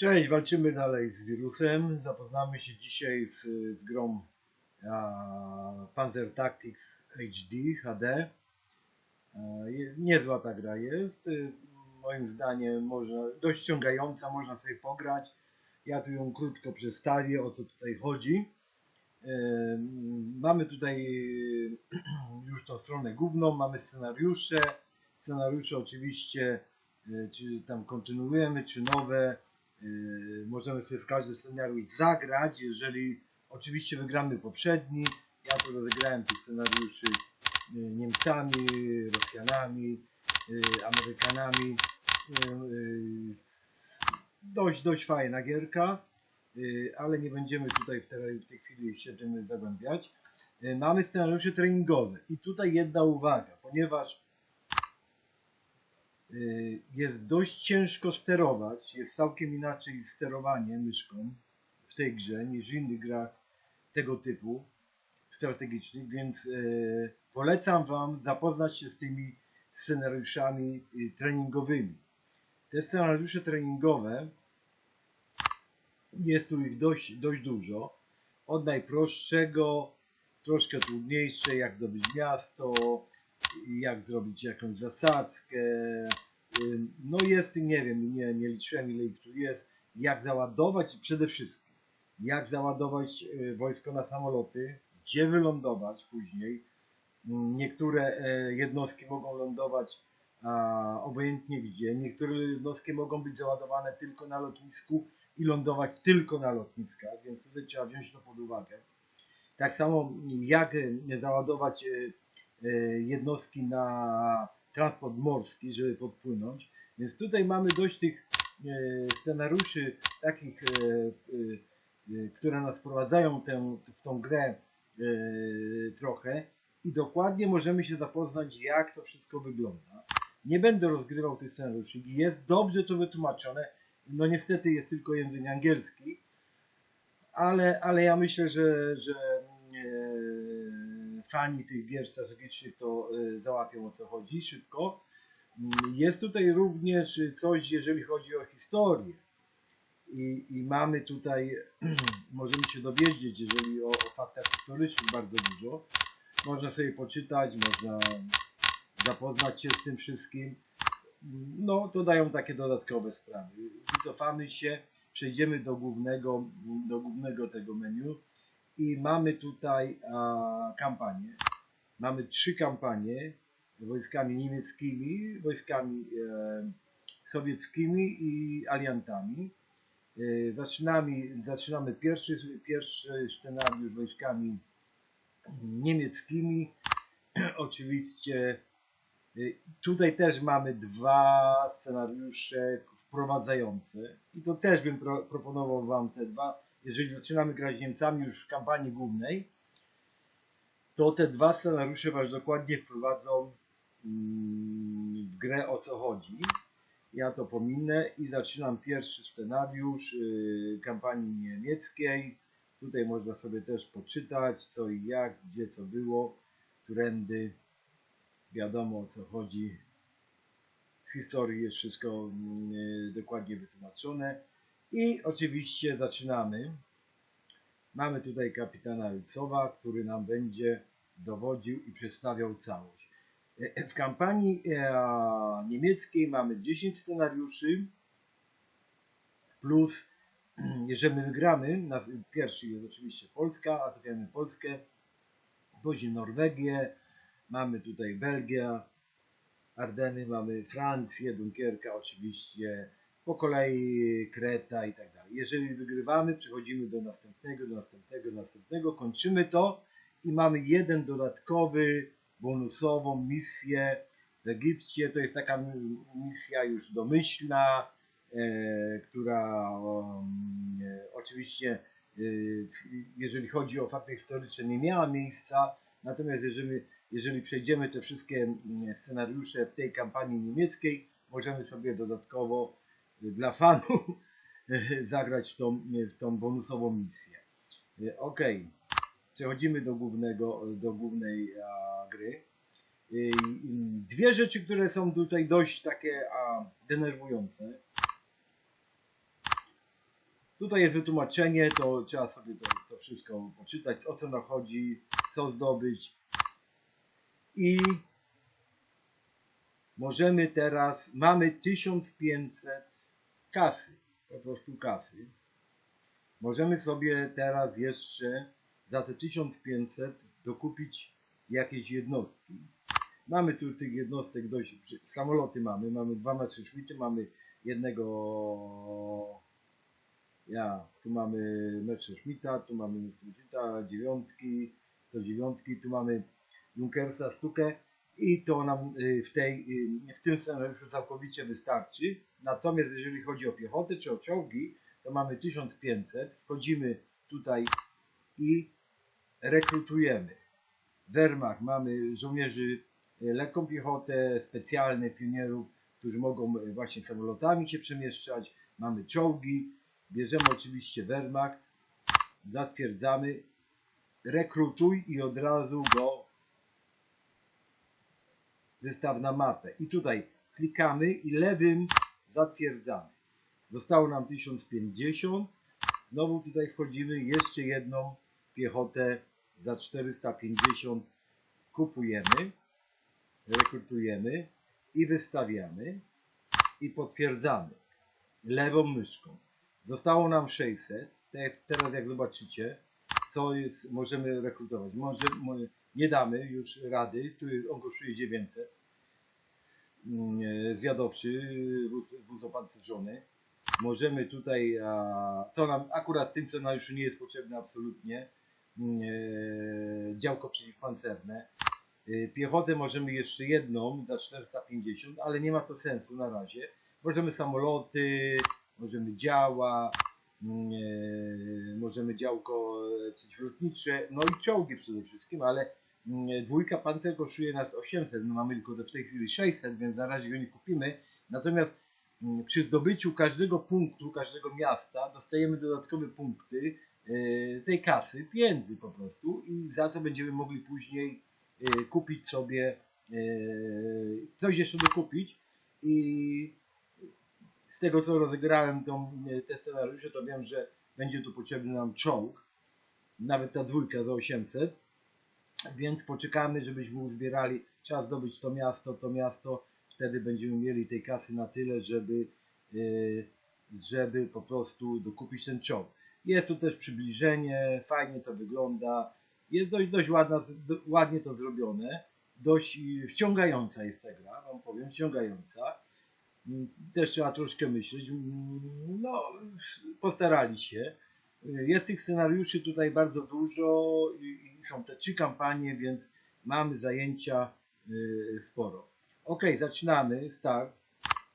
Cześć, walczymy dalej z wirusem. Zapoznamy się dzisiaj z, z grą a, Panzer Tactics HD HD. E, je- Niezła ta gra jest. Y, Moim zdaniem można, dość ściągająca, można sobie pograć. Ja tu ją krótko przedstawię, o co tutaj chodzi. E, Mamy tutaj już tą stronę główną, mamy scenariusze. Scenariusze oczywiście, czy tam kontynuujemy, czy nowe. Yy, możemy sobie w każdy scenariusz zagrać, jeżeli oczywiście wygramy poprzedni. Ja tu rozegrałem tych scenariuszy yy, Niemcami, Rosjanami, yy, Amerykanami. Dość, dość fajna gierka, ale nie będziemy tutaj w tej, w tej chwili się tym zagłębiać. Mamy scenariusze treningowe i tutaj jedna uwaga, ponieważ Y, jest dość ciężko sterować, jest całkiem inaczej sterowanie myszką w tej grze niż w innych grach tego typu strategicznych, więc y, polecam Wam zapoznać się z tymi scenariuszami y, treningowymi. Te scenariusze treningowe jest tu ich dość, dość dużo. Od najprostszego, troszkę trudniejsze, jak zdobyć miasto, jak zrobić jakąś zasadzkę. No jest, nie wiem, nie, nie liczyłem ile ich tu jest. Jak załadować przede wszystkim, jak załadować y, wojsko na samoloty, gdzie wylądować później. Ym, Niektóre e, jednostki mogą lądować a, obojętnie gdzie. Niektóre jednostki mogą być załadowane tylko na lotnisku i lądować tylko na lotniskach, więc tutaj trzeba wziąć to pod uwagę. Tak samo jak e, załadować e, jednostki na transport morski, żeby podpłynąć. Więc tutaj mamy dość tych e, scenariuszy takich, e, które nas wprowadzają tę, w tą grę trochę i dokładnie możemy się zapoznać, jak to wszystko wygląda. Nie będę rozgrywał tych scenariuszy. Jest dobrze to wytłumaczone. No niestety jest tylko język angielski, ale, ale ja myślę, że, że fani tych gier strategicznych to e, załapią o co chodzi szybko. Mm, Jest tutaj również coś, jeżeli chodzi o historię. I, i mamy tutaj, możemy się dowiedzieć, jeżeli o, o faktach historycznych bardzo dużo. Można sobie poczytać, można zapoznać się z tym wszystkim. No, to dają takie dodatkowe sprawy. Wycofamy się, przejdziemy do głównego, do głównego tego menu i mamy tutaj a, kampanię. Mamy trzy kampanie wojskami niemieckimi, wojskami e, sowieckimi i aliantami. E, zaczynamy, zaczynamy pierwszy, pierwszy scenariusz wojskami niemieckimi. Oczywiście y, tutaj też mamy dwa scenariusze wprowadzające i to też bym pro, proponował Wam te dwa. Jeżeli zaczynamy grać Niemcami już w kampanii głównej, to te dwa scenariusze Was dokładnie wprowadzą mm, w grę o co chodzi. Ja to pominę i zaczynam pierwszy scenariusz y, kampanii niemieckiej. Tutaj można sobie też poczytać co i jak, gdzie co było, którędy. Wiadomo o co chodzi. W historii jest wszystko mm, dokładnie wytłumaczone. I oczywiście zaczynamy. Mamy tutaj kapitana Rycowa, który nam będzie dowodził i przedstawiał całość. E, W kampanii e, niemieckiej mamy 10 scenariuszy plus jeżeli my wygramy, pierwszy jest oczywiście Polska, atakujemy Polskę, później Norwegię, mamy tutaj Belgię, Ardeny, mamy Francję, Dunkierka oczywiście, po kolei Kreta i tak dalej. Jeżeli wygrywamy, przechodzimy do następnego, do następnego, do następnego, kończymy to i mamy jeden dodatkowy, bonusową misję w Egipcie. To jest taka mi- misja już domyślna, e, która e, oczywiście, e, jeżeli chodzi o fakty historyczne, nie miała miejsca. Natomiast jeżeli, jeżeli przejdziemy te wszystkie mm, scenariusze w tej kampanii niemieckiej, możemy sobie dodatkowo dla fanów zagrać w tą, w tą bonusową misję. Ok, przechodzimy do, głównego, do głównej a, gry. Dwie rzeczy, które są tutaj dość takie a, denerwujące. Tutaj jest wytłumaczenie, to trzeba sobie to, to wszystko poczytać, o co nam chodzi, co zdobyć. I możemy teraz, mamy 1500 kasy, po prostu kasy. Możemy sobie teraz jeszcze za te 1500 dokupić jakieś jednostki. Mamy tu tych jednostek dość, samoloty mamy, mamy dwa metry szmity, mamy jednego, ja, tu mamy metrze Schmidta, tu mamy Schmidta, dziewiątki, 109, tu mamy Junkersa, Stukę i to nam y, w, tej, y, w tym scenariuszu całkowicie wystarczy. Natomiast jeżeli chodzi o piechotę czy o czołgi, to mamy 1500, wchodzimy tutaj i rekrutujemy. Wehrmacht mamy żołnierzy y, lekką piechotę, specjalnych pionierów, którzy mogą właśnie samolotami się przemieszczać. Mamy czołgi, bierzemy oczywiście Wehrmacht, zatwierdzamy, rekrutuj i od razu go wystaw na mapę. I tutaj klikamy i lewym zatwierdzamy. Zostało nam 1050. Znowu tutaj wchodzimy, jeszcze jedną piechotę za 450 kupujemy, rekrutujemy i wystawiamy i potwierdzamy lewą myszką. Zostało nam 600. Te- Teraz jak zobaczycie, co jest, możemy rekrutować. Może, może nie damy już rady, jest- on kosztuje 900. Mm, e, Zwiadowczy, wóz, wóz opancerzony. Możemy tutaj, to nam akurat tym scenariuszu nie jest potrzebne absolutnie, mm, e, działko przeciwpancerne. E, Piechotę możemy jeszcze jedną za 450, ale nie ma to sensu na razie. Możemy samoloty, możemy działa, możemy działko e, przeciwlotnicze, no i czołgi przede wszystkim, ale mm, dwójka pancer kosztuje nas 800, my mamy tylko w tej chwili 600, więc na razie go nie kupimy. Natomiast mm, przy zdobyciu każdego punktu, każdego miasta dostajemy dodatkowe punkty e, tej kasy, pieniędzy po prostu i za co będziemy mogli później e, kupić sobie e, coś jeszcze dokupić i z tego co rozegrałem tą, e, te scenariusze, to wiem, że będzie tu potrzebny nam czołg, nawet ta dwójka za 800, więc poczekamy, żebyśmy uzbierali, trzeba zdobyć to miasto, to miasto, wtedy będziemy mieli tej kasy na tyle, żeby, e, żeby po prostu dokupić ten czołg. Jest tu też przybliżenie, fajnie to wygląda, jest dość, dość ładna, ładnie to zrobione, dość e, wciągająca jest ta gra, wam powiem, wciągająca. Też trzeba troszkę myśleć. No, postarali się. Jest tych scenariuszy tutaj bardzo dużo i są te trzy kampanie, więc mamy zajęcia y, sporo. Ok, zaczynamy, start.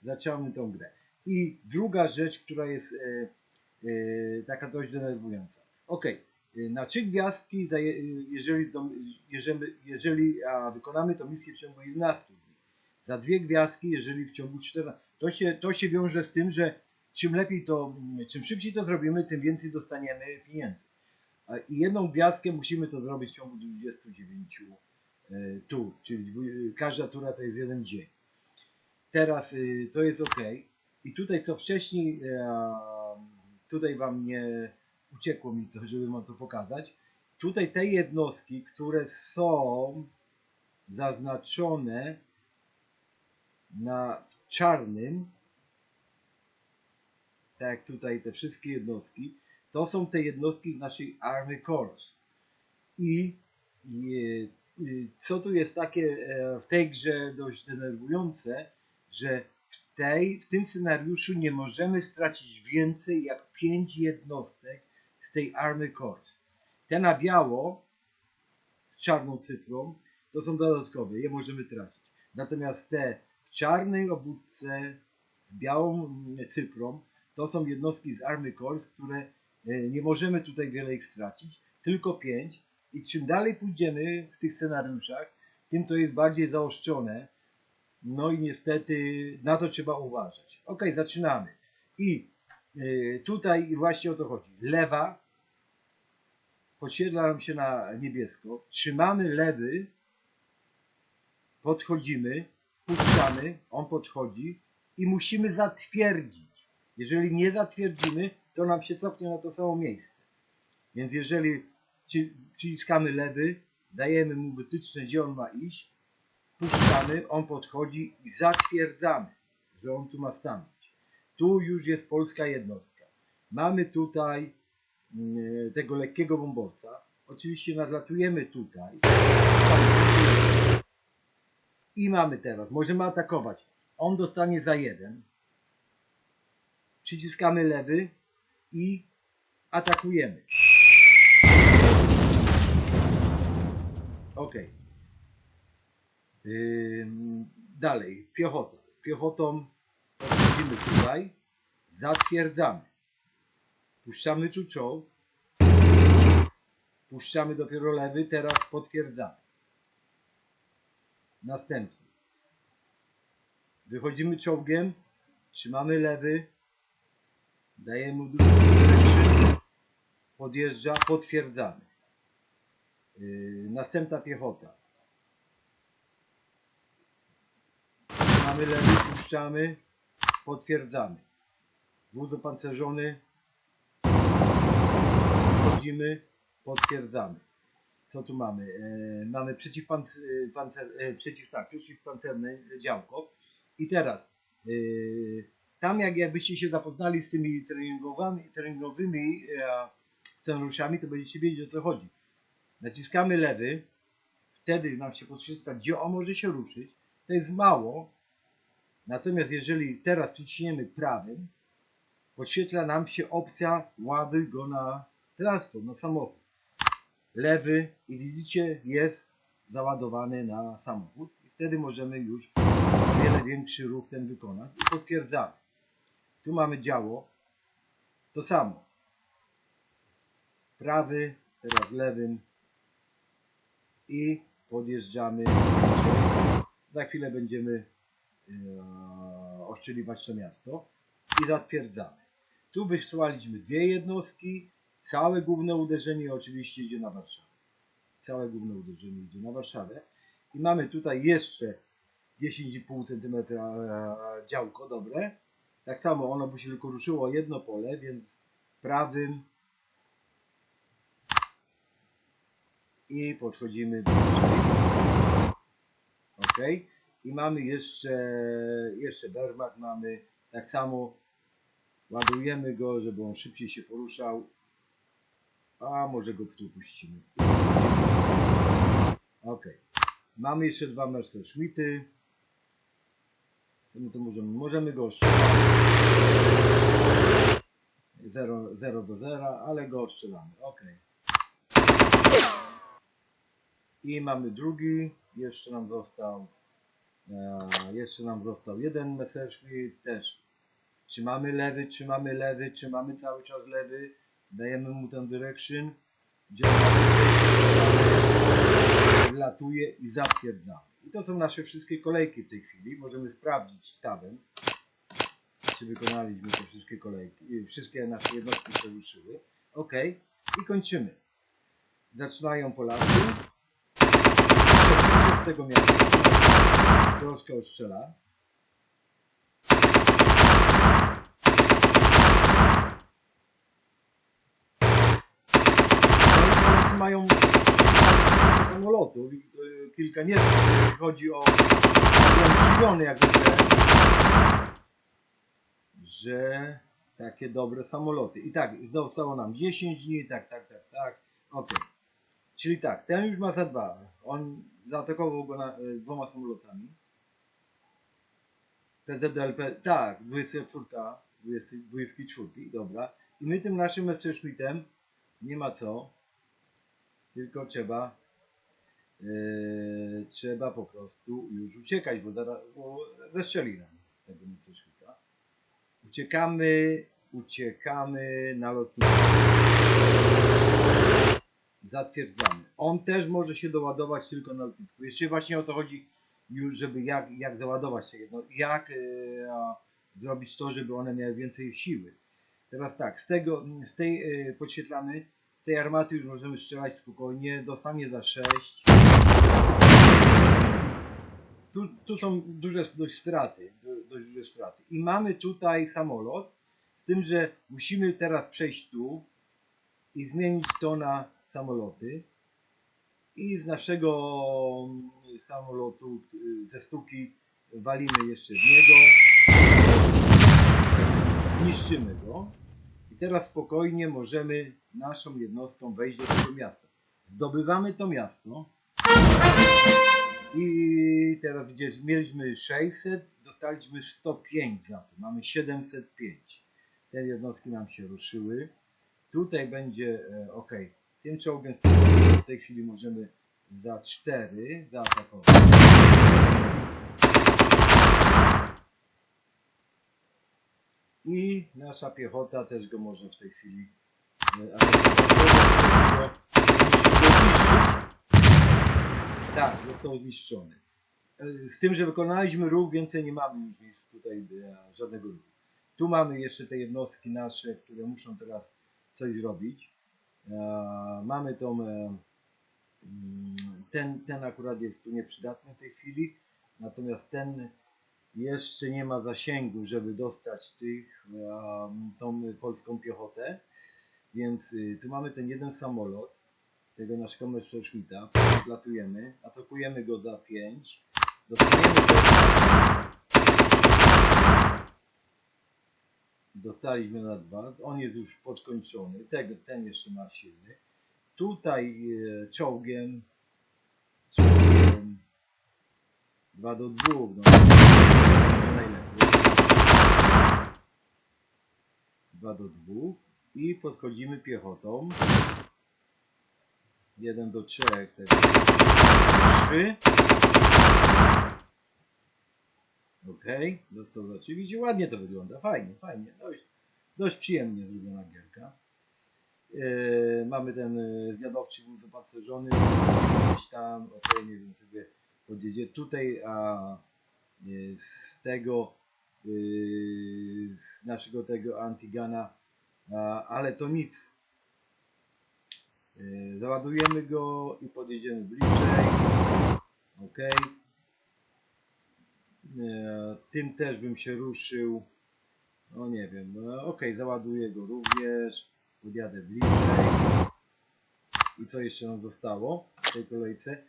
Zaczynamy tą grę. I druga rzecz, która jest y, y, taka dość denerwująca. Ok, na trzy gwiazdki, jeżeli, jeżeli, jeżeli wykonamy tę misję w ciągu 11 dni. Za dwie gwiazdki, jeżeli w ciągu 14. To się, to się wiąże z tym, że czym lepiej to, czym szybciej to zrobimy, tym więcej dostaniemy pieniędzy. I jedną gwiazdkę musimy to zrobić w ciągu 29 e, tur, czyli każda tura to jest jeden dzień. Teraz y, to jest ok. I tutaj co wcześniej, e, tutaj Wam nie uciekło mi to, żeby Wam to pokazać. Tutaj te jednostki, które są zaznaczone na w czarnym, tak tutaj te wszystkie jednostki, to są te jednostki z naszej Army Corps. I co tu jest takie e, w tej grze dość denerwujące, że w, tej, w tym scenariuszu nie możemy stracić więcej jak 5 jednostek z tej Army Corps. Te na biało z czarną cyfrą to są dodatkowe, je możemy tracić. Natomiast te w czarnej obwódce z białą mm, cyfrą to są jednostki z Army Corps, które e, nie możemy tutaj wiele ich stracić, tylko 5 i czym dalej pójdziemy w tych scenariuszach, tym to jest bardziej zaostrzone. No i niestety na to trzeba uważać. Ok, zaczynamy. I y, tutaj właśnie o to chodzi. Lewa podświetla nam się na niebiesko. Trzymamy lewy, podchodzimy, puszczamy, on podchodzi i musimy zatwierdzić. Jeżeli nie zatwierdzimy, to nam się cofnie na to samo miejsce. Więc jeżeli ci- przyciskamy lewy, dajemy mu wytyczne, gdzie on ma iść, puszczamy, on podchodzi i zatwierdzamy, że on tu ma stanąć. Tu już jest polska jednostka. Mamy tutaj mm, tego lekkiego bomborca. Oczywiście nadlatujemy tutaj. I mamy teraz, możemy atakować. On dostanie za jeden. Przyciskamy lewy i atakujemy. Ok. Ym, dalej, piechota. Piechotą podchodzimy tutaj, zatwierdzamy. Puszczamy tu czołg. Puszczamy dopiero lewy, teraz potwierdzamy. Następnie. Wychodzimy czołgiem, trzymamy lewy, dajemy mu drugi podjeżdża, potwierdzamy. Yy, następna piechota. Trzymamy lewy, puszczamy, potwierdzamy. Wóz opancerzony, wchodzimy, potwierdzamy. Co tu mamy? E, mamy przeciwpancer, pancer, e, przeciw, tak, przeciwpancerne działko. I teraz, e, tam jak jakbyście się zapoznali z tymi treningowymi, e, scenariuszami, to będziecie wiedzieć o co chodzi. Naciskamy lewy, wtedy nam się podświetla, gdzie on może się ruszyć. To jest mało. Natomiast jeżeli teraz przyciśniemy prawym, podświetla nam się opcja ładuj go na transport, na samochód. Lewy i widzicie jest załadowany na samochód i wtedy możemy już wiele większy ruch ten wykonać i potwierdzamy. Tu mamy działo, to samo. Prawy, teraz lewym i podjeżdżamy. Za chwilę będziemy e, oszczeliwać to miasto i zatwierdzamy. Tu wysłaliśmy dwie jednostki, całe główne uderzenie oczywiście idzie na Warszawę. Całe główne uderzenie idzie na Warszawę. I mamy tutaj jeszcze 10,5 cm działko, dobre. Tak samo ono by się tylko ruszyło jedno pole, więc prawym i podchodzimy bliżej. Ok. I mamy jeszcze, jeszcze Wehrmacht mamy tak samo ładujemy go, żeby on szybciej się poruszał. A może go tu puścimy. Ok. Mamy jeszcze dwa Messerschmitty. Co my to możemy? Możemy go ostrzelać. 0, 0 do 0, ale go ostrzelamy. Ok. I mamy drugi. Jeszcze nam został e, jeszcze nam został jeden Messerschmitt też. Trzymamy lewy, trzymamy lewy, trzymamy cały czas lewy. Dajemy mu ten direction. Gdzie on ma lecieć, puszczamy, latuje i zatwierdzamy. I to są nasze wszystkie kolejki w tej chwili. Możemy sprawdzić stawem, czy wykonaliśmy te wszystkie kolejki. i Wszystkie nasze jednostki się ruszyły. Ok. I kończymy. Zaczynają Polacy. Z tego miasta troszkę ostrzela. Polacy mają samolotów i kilka nie chodzi o zdziwiony jak myślę, że takie dobre samoloty. I tak, zostało nam 10 dni, tak, tak, tak, tak, ok. Czyli tak, ten już ma za dwa. On zaatakował go na, y, dwoma samolotami. PZDLP, tak, 24, 20, 24, dobra. I my tym naszym Messerschmittem nie ma co, tylko trzeba yy, trzeba po prostu już uciekać, bo zaraz bo zestrzeli nam tego. Uciekamy, uciekamy na lotnisko. Zatwierdzamy. On też może się doładować tylko na lotnisku. Jeszcze właśnie o to chodzi, już żeby jak, jak załadować się jedno, jak yy, zrobić to, żeby one miały więcej siły. Teraz tak, z tego, z tej yy, podświetlamy, z tej armaty już możemy strzelać spokojnie, dostanie za 6. Tu, tu są duże dość straty, dość duże straty. I mamy tutaj samolot, Z tym, że musimy teraz przejść tu i zmienić to na samoloty. I z naszego mm, samolotu y, ze sztuki walimy jeszcze w niego. Niszczymy go. I teraz spokojnie możemy naszą jednostką wejść do tego miasta. Zdobywamy to miasto. I teraz widzisz, mieliśmy 600, dostaliśmy 105 za to. Mamy 705. Te jednostki nam się ruszyły. Tutaj będzie e, ok. Tym czołgiem w tej chwili możemy za 4 zaatakować. I nasza piechota też go może w tej chwili e. Tak, został zniszczony. E, Z tym, że wykonaliśmy ruch, więcej nie mamy już nic tutaj e, żadnego ruchu. Tu mamy jeszcze te jednostki nasze, które muszą teraz coś zrobić. E, Mamy tą, e, mm, ten, ten akurat jest tu nieprzydatny w tej chwili, natomiast ten jeszcze nie ma zasięgu, żeby dostać tych, tą polską piechotę. Więc y, tu mamy ten jeden samolot, tego naszego Messerschmitta, latujemy, atakujemy go za 5, dostaniemy Dostaliśmy na dwa. On jest już podkończony. Tego, ten jeszcze ma silny. Tutaj e, czołgiem. Czołgiem. 2 do 2. No, najlepiej. 2 do 2. I podchodzimy piechotą. 1 do 3. 3. Okej, dostał oczywiście. Ładnie to wygląda. Fajnie, fajnie. Dość, dość przyjemnie zrobiona gierka. Yy, mamy ten yy, zjadowczy wóz opancerzony. Gdzieś tam, okej, nie wiem sobie podjedzie. Tutaj a yy, z tego yy, z naszego tego antigana, a, ale to nic. Yy, załadujemy go i podjedziemy bliżej. E, Tym też bym się ruszył. No nie wiem. e, Okej, załaduję go również. Podjadę bliżej. I co jeszcze nam zostało w tej kolejce?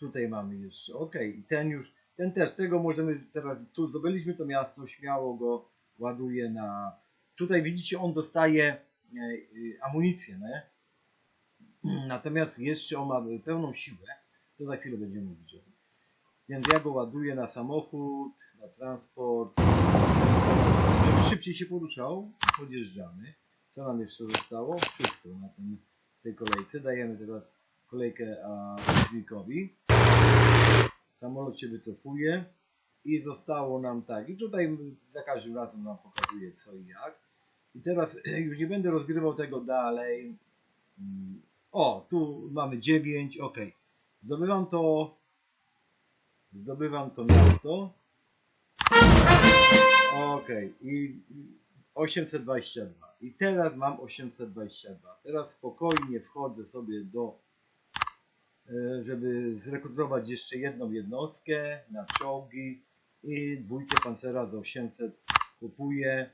Tutaj mamy jeszcze. Okej, i ten już. Ten też. Tego możemy teraz. Tu zdobyliśmy to miasto. Śmiało go ładuję na. Tutaj widzicie, on dostaje e, e, amunicję, nie? Natomiast jeszcze on ma pełną siłę. To za chwilę będziemy mówić o tym. Więc ja go ładuję na samochód, na transport. Żeby szybciej się poruszał, podjeżdżamy. Co nam jeszcze zostało? Wszystko na tym, tej kolejce. Dajemy teraz kolejkę przeciwnikowi. Samolot się wycofuje. I zostało nam tak. I tutaj za każdym razem nam pokazuje co i jak. I teraz już nie będę rozgrywał tego dalej. Mm, O, tu mamy 9, ok. Zdobywam to zdobywam to miasto. Okej, i i 822. I teraz mam 822. Teraz spokojnie wchodzę sobie do, żeby zrekrutować jeszcze jedną jednostkę na czołgi i dwójkę pancera z 800 kupuję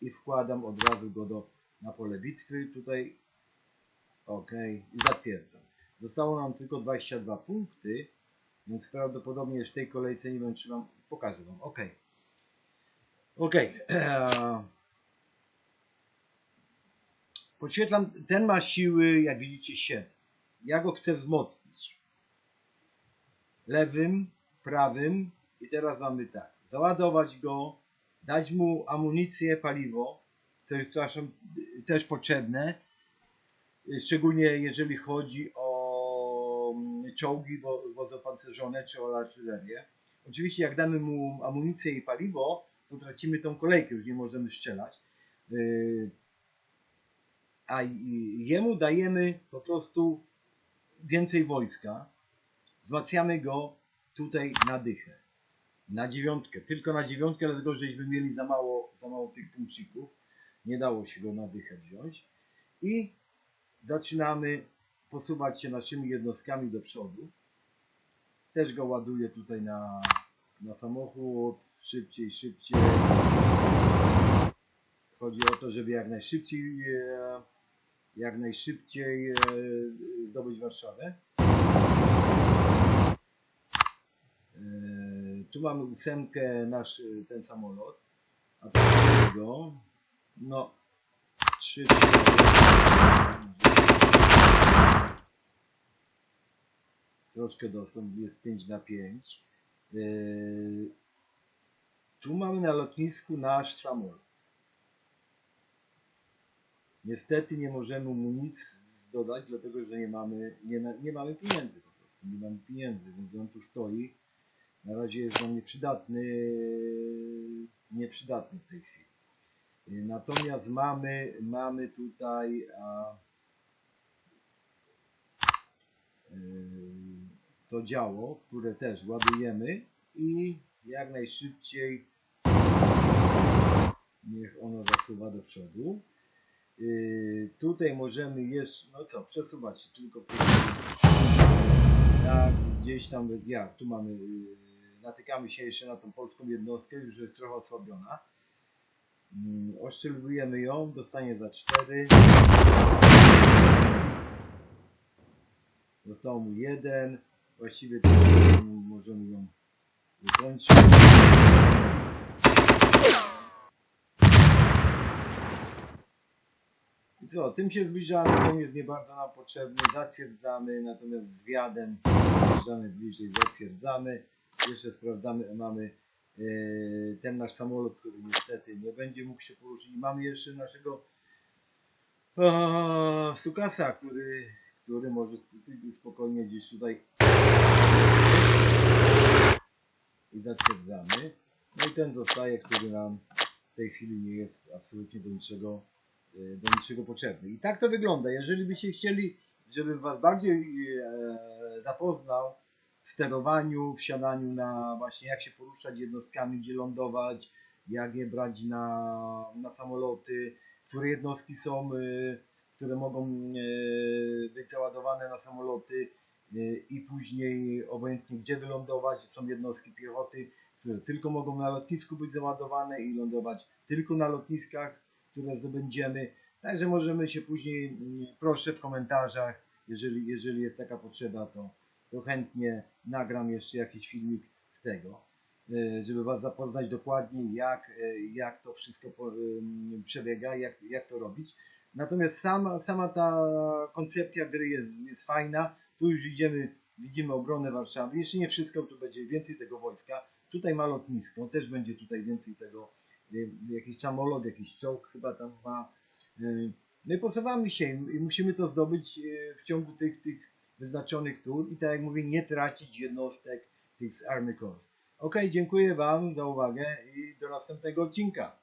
i wkładam od razu go do, na pole bitwy. Tutaj ok, i zatwierdzam. Zostało nam tylko 22 punkty. Więc prawdopodobnie w tej kolejce nie wiem czy wam pokażę wam. Ok. Ok. Podświetlam, ten ma siły, jak widzicie, 7. Ja go chcę wzmocnić. Lewym, prawym i teraz mamy tak. Załadować go, dać mu amunicję, paliwo. To jest czasem też potrzebne. Szczególnie jeżeli chodzi o czołgi wo- wozopancerzone czy o artylerię. Oczywiście jak damy mu amunicję i paliwo, to tracimy tą kolejkę, już nie możemy strzelać. Yy, A jemu dajemy po prostu więcej wojska. Wzmacniamy go tutaj na dychę. Na dziewiątkę. Tylko na dziewiątkę, dlatego żeśmy mieli za mało, za mało tych punkcików. Nie dało się go na dychę wziąć. I zaczynamy posuwać się naszymi jednostkami do przodu. Też go ładuję tutaj na, na samochód. Szybciej, szybciej. Chodzi o to, żeby jak najszybciej, e, jak najszybciej e, zdobyć Warszawę. E, Tu mamy ósemkę, nasz e, ten samolot. A co takiego? No, 3, 3, Troszkę dostęp jest 5 na 5. Yy, Tu mamy na lotnisku nasz samolot. Niestety nie możemy mu nic dodać, dlatego że nie mamy, nie, nie mamy pieniędzy po prostu. Nie mamy pieniędzy, więc on tu stoi. Na razie jest nam nieprzydatny, nieprzydatny w tej chwili. Natomiast mamy, mamy tutaj a, yy, to działo, które też ładujemy i jak najszybciej niech ono zasuwa do przodu. Yy, tutaj możemy jeszcze, no co, przesuwać się tylko jak gdzieś tam, jak tu mamy, yy, natykamy się jeszcze na tą polską jednostkę, już jest trochę osłabiona. Yy, oszczeliwujemy ją, dostanie za 4. Zostało mu jeden. Właściwie to możemy ją wykończyć. Co, tym się zbliżamy, ten jest nie bardzo nam potrzebny, zatwierdzamy, natomiast z zbliżamy bliżej, zatwierdzamy. Jeszcze sprawdzamy, mamy e, ten nasz samolot, który niestety nie będzie mógł się poruszyć. I mamy jeszcze naszego e, Sukasa, który, który może sp- spokojnie gdzieś tutaj i zatwierdzamy. No i ten zostaje, który nam w tej chwili nie jest absolutnie do niczego, do niczego potrzebny. I tak to wygląda. Jeżeli byście chcieli, żebym Was bardziej e, zapoznał w sterowaniu, w siadaniu na właśnie jak się poruszać jednostkami, gdzie lądować, jak je brać na, na samoloty, które jednostki są, e, które mogą e, być załadowane na samoloty e, i później obojętnie gdzie wylądować, są jednostki piechoty, które tylko mogą na lotnisku być załadowane i lądować tylko na lotniskach, które zdobędziemy. Także możemy się później, mm, proszę w komentarzach, jeżeli, jeżeli jest taka potrzeba, to, to chętnie nagram jeszcze jakiś filmik z tego, e, żeby Was zapoznać dokładnie, jak, e, jak to wszystko po- em, przebiega, jak, jak to robić. Natomiast sama, sama ta koncepcja gry jest, jest fajna. Tu już widzimy, widzimy obronę Warszawy. Jeszcze nie wszystko, tu będzie więcej tego wojska. Tutaj ma lotnisko, też będzie tutaj więcej tego, jakiś samolot, jakiś czołg chyba tam ma. Y, No i posuwamy się i musimy to zdobyć y, w ciągu tych, tych wyznaczonych tur i tak jak mówię, nie tracić jednostek tych z Army Corps. Ok, dziękuję Wam za uwagę i do następnego odcinka.